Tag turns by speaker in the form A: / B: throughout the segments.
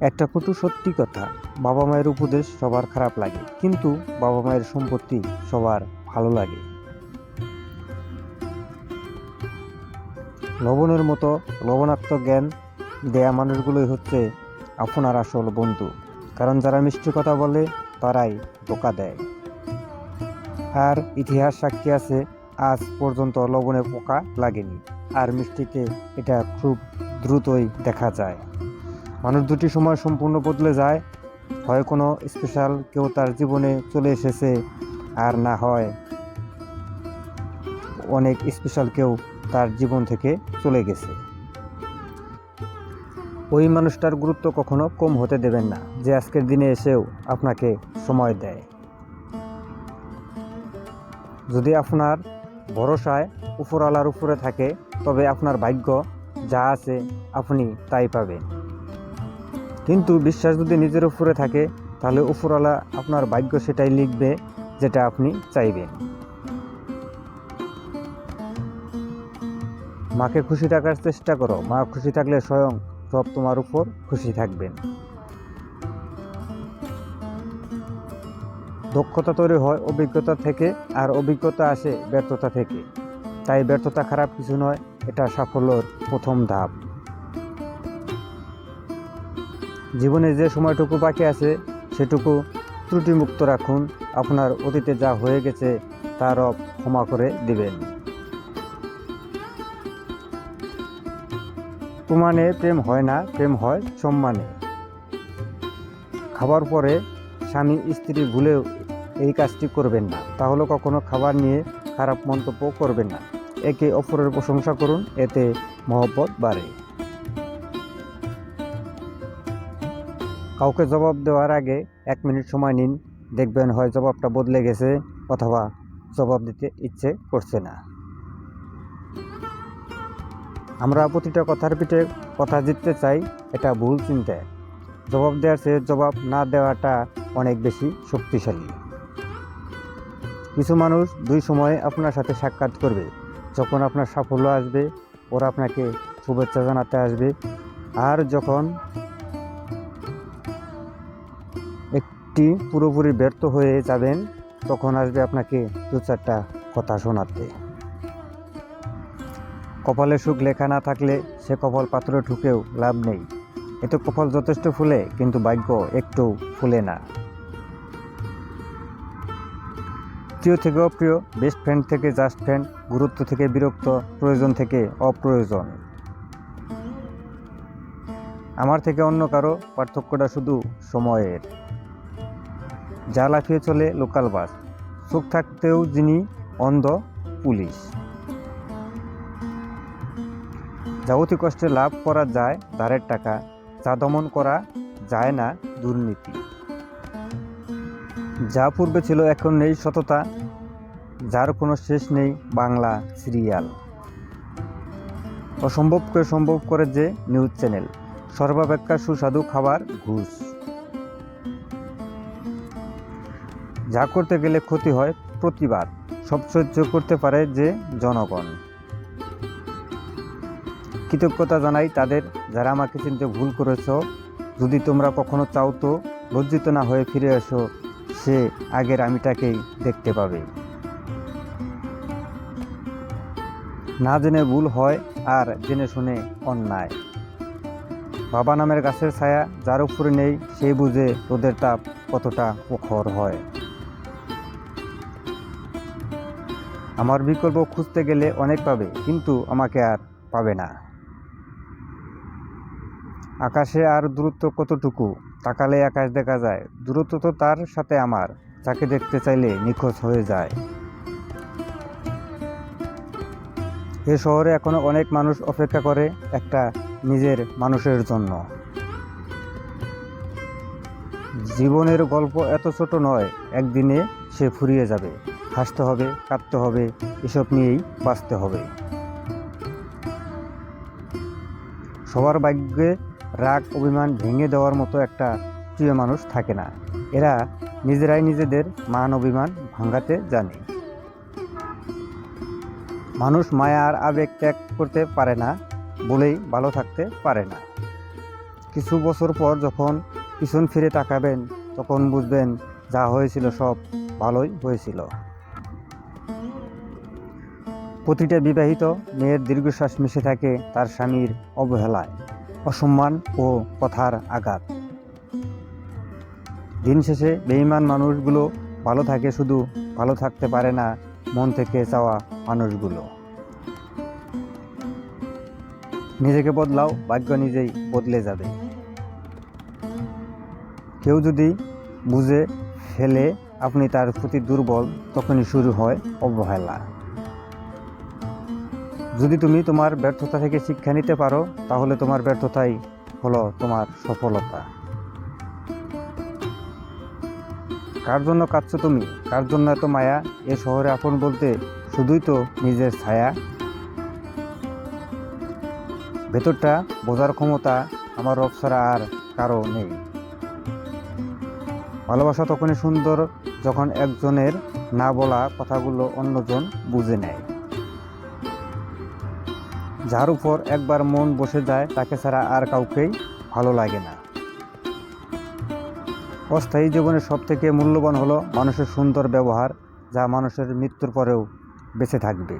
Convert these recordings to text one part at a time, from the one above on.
A: একটা কটু সত্যি কথা, বাবা মায়ের উপদেশ সবার খারাপ লাগে, কিন্তু বাবা মায়ের সম্পত্তি সবার ভালো লাগে। লবণের মতো লবণাক্ত জ্ঞান দেয়া মানুষগুলোই হচ্ছে আপনার আসল বন্ধু, কারণ যারা মিষ্টি কথা বলে তারাই ধোকা দেয়। আর ইতিহাস সাক্ষী আছে, আজ পর্যন্ত লবণে পোকা লাগেনি, আর মিষ্টিতে এটা খুব দ্রুতই দেখা যায়। মানুষ দুটি সময় সম্পূর্ণ বদলে যায়, হয় কোনো স্পেশাল কেউ তার জীবনে চলে এসেছে আর না হয়। অনেক স্পেশাল কেউ তার জীবন থেকে চলে গেছে। ওই মানুষটার গুরুত্ব কখনো কম হতে দেবেন না, যে আজকের দিনে এসেও আপনাকে সময় দেয়। যদি আপনার ভরসায় উপরওয়ালার উপরে থাকে, তবে আপনার ভাগ্য যা আছে আপনি তাই পাবেন। কিন্তু বিশ্বাস যদি নিজের উপরে থাকে, তাহলে উপরওয়ালা আপনার ভাগ্য সেটাই লিখবে, যেটা আপনি চাইবেন। মাকে খুশি রাখার চেষ্টা করো। মা খুশি থাকলে স্বয়ং সব তোমার উপর খুশি থাকবেন। দক্ষতা তৈরি হয় অভিজ্ঞতা থেকে, আর অভিজ্ঞতা আসে ব্যর্থতা থেকে। তাই ব্যর্থতা খারাপ কিছু নয়, এটা সাফল্যর প্রথম ধাপ। জীবনে যে সময়টুকু বাকি আছে, সেটুকু ত্রুটিমুক্ত রাখুন। আপনার অতীতে যা হয়ে গেছে তারও ক্ষমা করে দিবেন। প্রমাণে প্রেম হয় না, প্রেম হয় সম্মানে। খাবার পরে স্বামী স্ত্রী ভুলেও এই কাজটি করবেন না। তাহলে কখনো খাবার নিয়ে খারাপ মন্তব্য করবেন না। একে অপরের প্রশংসা করুন, এতে মহব্বত বাড়ে। কাউকে জবাব দেওয়ার আগে এক মিনিট সময় নিন, দেখবেন হয় জবাবটা বদলে গেছে অথবা জবাব দিতে ইচ্ছে করছে না। আমরা প্রতিটা কথার পিঠে কথা জিততে চাই, এটা ভুল চিন্তা। জবাব দেওয়ার চেয়ে জবাব না দেওয়াটা অনেক বেশি শক্তিশালী। কিছু মানুষ দুই সময়ে আপনার সাথে সাক্ষাৎ করবে। যখন আপনার সাফল্য আসবে, ওরা আপনাকে শুভেচ্ছা জানাতে আসবে। আর যখন একটি পুরোপুরি ব্যর্থ হয়ে যাবেন, তখন আসবে আপনাকে দু চারটা কথা শোনাতে। কপালে সুখ লেখা না থাকলে সে কপাল পাত্রে ঢুকেও লাভ নেই। এতে কপাল যথেষ্ট ফুলে, কিন্তু ভাগ্য একটু ফুলে না। প্রিয় থেকে অপ্রিয় বেস্ট ফ্রেন্ড থেকে জাস্ট ফ্রেন্ড গুরুত্ব থেকে বিরক্ত, প্রয়োজন থেকে অপ্রয়োজন। আমার থেকে অন্য কারও পার্থক্যটা শুধু সময়ের। যা লাফিয়ে চলে লোকাল বাস। চোখ থাকতেও যিনি অন্ধ পুলিশ। যা অতি কষ্টে লাভ করা যায় ধারের টাকা। যা দমন করা যায় না দুর্নীতি। যা পূর্বে ছিল এখন নেই সততা। যার কোনো শেষ নেই বাংলা সিরিয়াল। অসম্ভবকে সম্ভব করে যে নিউজ চ্যানেল। সর্বাপেক্ষা সুস্বাদু খাবার ঘুষ। যা করতে গেলে ক্ষতি হয় প্রতিবাদ সব সহ্য করতে পারে যে জনগণ। কৃতজ্ঞতা জানাই তাদের, যারা আমাকে চিনতে ভুল করেছ। যদি তোমরা কখনো চাও তো লজ্জিত না হয়ে ফিরে এসো, সে আগের আমিটাকেই দেখতে পাবে। না জেনে ভুল হয় আর জেনে শুনে অন্যায়। বাবা নামের গাছের ছায়া যার উপরে নেই সেই বুঝে রোদের তাপ কতটা প্রখর হয়। আমার বিকল্প খুঁজতে গেলে অনেক পাবে, কিন্তু আমাকে আর পাবে না। আকাশে আর দূরত্ব কতটুকু? তাকালে আকাশ দেখা যায়, দূরত্ব তো তার সাথে আমার, যাকে দেখতে চাইলে নিখোঁজ হয়ে যায়। এ শহরে এখনও অনেক মানুষ অপেক্ষা করে, একটা নিজের মানুষের জন্য। জীবনের গল্প এত ছোট নয়, একদিনে সে ফুরিয়ে যাবে। হাসতে হবে কাঁদতে হবে, এসব নিয়েই বাঁচতে হবে। সবার ভাগ্যে রাগ, অভিমান ভেঙে দেওয়ার মতো একটা প্রিয় মানুষ থাকে না। এরা নিজেরাই নিজেদের মান, অভিমান ভাঙাতে জানে। মানুষ মায়া আর আবেগ ত্যাগ করতে পারে না বলেই ভালো থাকতে পারে না। কিছু বছর পর যখন পিছন ফিরে তাকাবেন, তখন বুঝবেন যা হয়েছিল সব ভালোই হয়েছিল। প্রতিটা বিবাহিত মেয়ের দীর্ঘশ্বাস মিশে থাকে তার স্বামীর অবহেলায়, অসম্মান ও কথার আঘাত। দিন শেষে বেঈমান মানুষগুলো ভালো থাকে, শুধু ভালো থাকতে পারে না, মন থেকে চাওয়া মানুষগুলো। নিজেকে বদলাও, ভাগ্য নিজেই বদলে যাবে। কেউ যদি বুঝে, ফেলে আপনি তার প্রতি দুর্বল, তখনই শুরু হয় অবহেলা। যদি তুমি তোমার ব্যর্থতা থেকে শিক্ষা নিতে পারো, তাহলে তোমার ব্যর্থতাই হলো তোমার সফলতা। কার জন্য কাঁদছো তুমি? কার জন্য এত মায়া? এ শহরে আপন বলতে শুধুই তো নিজের ছায়া। ভেতরটা বোঝার ক্ষমতা আমার ছাড়া আর কারও নেই। ভালোবাসা তখনই সুন্দর যখন একজনের না বলা কথাগুলো অন্যজন বুঝে নেয়। যার উপর একবার মন বসে যায় তাকে ছাড়া আর কাউকেই ভালো লাগে না। অস্থায়ী জীবনের সব থেকে মূল্যবান হলো মানুষের সুন্দর ব্যবহার, যা মানুষের মৃত্যুর পরেও বেঁচে থাকবে।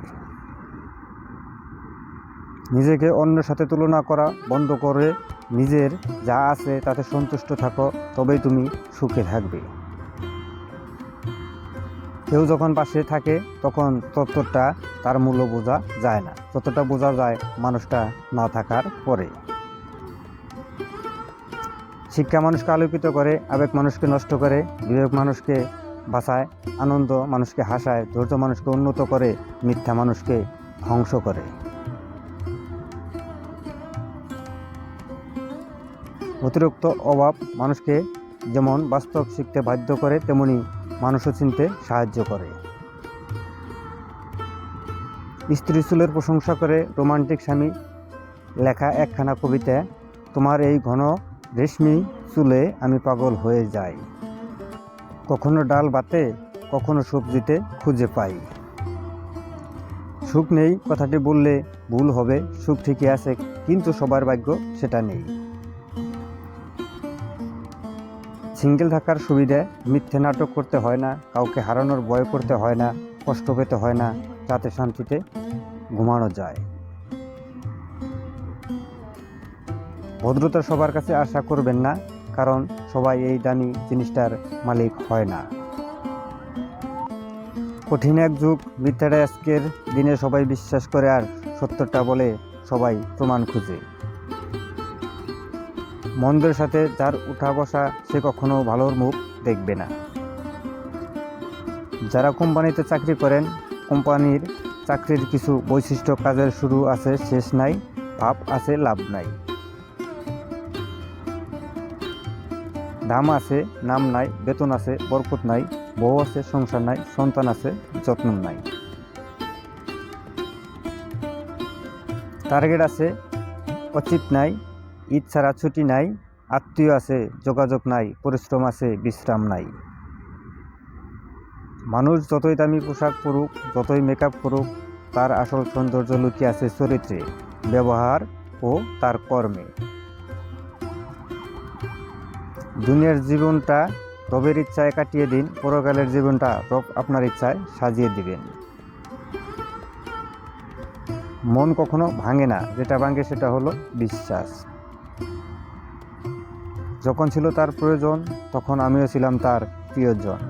A: নিজেকে অন্যের সাথে তুলনা করা বন্ধ করে নিজের যা আছে তাতে সন্তুষ্ট থাকো, তবেই তুমি সুখে থাকবে। কেউ যখন পাশে থাকে, তখন ততটা তার মূল্য বোঝা যায় না। যতটা বোঝা যায় মানুষটা না থাকার পরে। শিক্ষা মানুষকে আলোকিত করে, আবেগ মানুষকে নষ্ট করে, বিবেক মানুষকে বাঁচায়, আনন্দ মানুষকে হাসায়, ধৈর্য মানুষকে উন্নত করে, মিথ্যা মানুষকে ধ্বংস করে। অতিরিক্ত অভাব মানুষকে যেমন বাস্তব শিখতে বাধ্য করে, তেমনি মানুষও চিনতে সাহায্য করে। স্ত্রী চুলের প্রশংসা করে রোমান্টিক স্বামী লেখা একখানা কবিতা, তোমার এই ঘন রেশমি চুলে আমি পাগল হয়ে যাই। কখনো ডাল বাতে, কখনো সবজিতে খুঁজে পাই। সুখ নেই কথাটি বললে ভুল হবে, সুখ ঠিকই আছে, কিন্তু সবার ভাগ্য সেটা নেই। সিঙ্গেল থাকার সুবিধে মিথ্যে নাটক করতে হয় না, কাউকে হারানোর ভয় করতে হয় না, কষ্ট পেতে হয় না, যাতে শান্তিতে ঘুমানো যায়। ভদ্রতা সবার কাছে আশা করবেন না, কারণ সবাই এই দামি জিনিসটার মালিক হয় না। কঠিন এক যুগ, মিথ্যাটা আজকের দিনে সবাই বিশ্বাস করে আর সত্যটা বলে সবাই প্রমাণ খুঁজে। মন্দের সাথে যার উঠা বসা সে কখনো ভালোর মুখ দেখবে না। যারা কোম্পানিতে চাকরি করেন, কোম্পানির চাকরির কিছু বৈশিষ্ট্য কাজের শুরু আছে, শেষ নাই, ভাব আছে, লাভ নাই। দাম আছে, নাম নাই, বেতন আছে, বরকত নাই, বউ আছে, সংসার নাই, সন্তান আছে, যত্ন নাই। টার্গেট আছে, অচিত নাই ঈদ ছাড়া ছুটি নাই, আত্মীয় আছে, যোগাযোগ নাই, পরিশ্রম আছে, বিশ্রাম নাই। মানুষ যতই দামি পোশাক পরুক, যতই মেকআপ করুক, তার আসল সৌন্দর্য লুকিয়ে আছে চরিত্রে, ব্যবহার ও তার কর্মে। দুনিয়ার জীবনটা রবের ইচ্ছায় কাটিয়ে দিন, পরকালের জীবনটা রব আপনার ইচ্ছায় সাজিয়ে দিবেন। মন কখনো ভাঙে না, যেটা ভাঙে সেটা হলো বিশ্বাস। যখন ছিল তার প্রয়োজন তখন আমিও ছিলাম তার প্রিয়জন।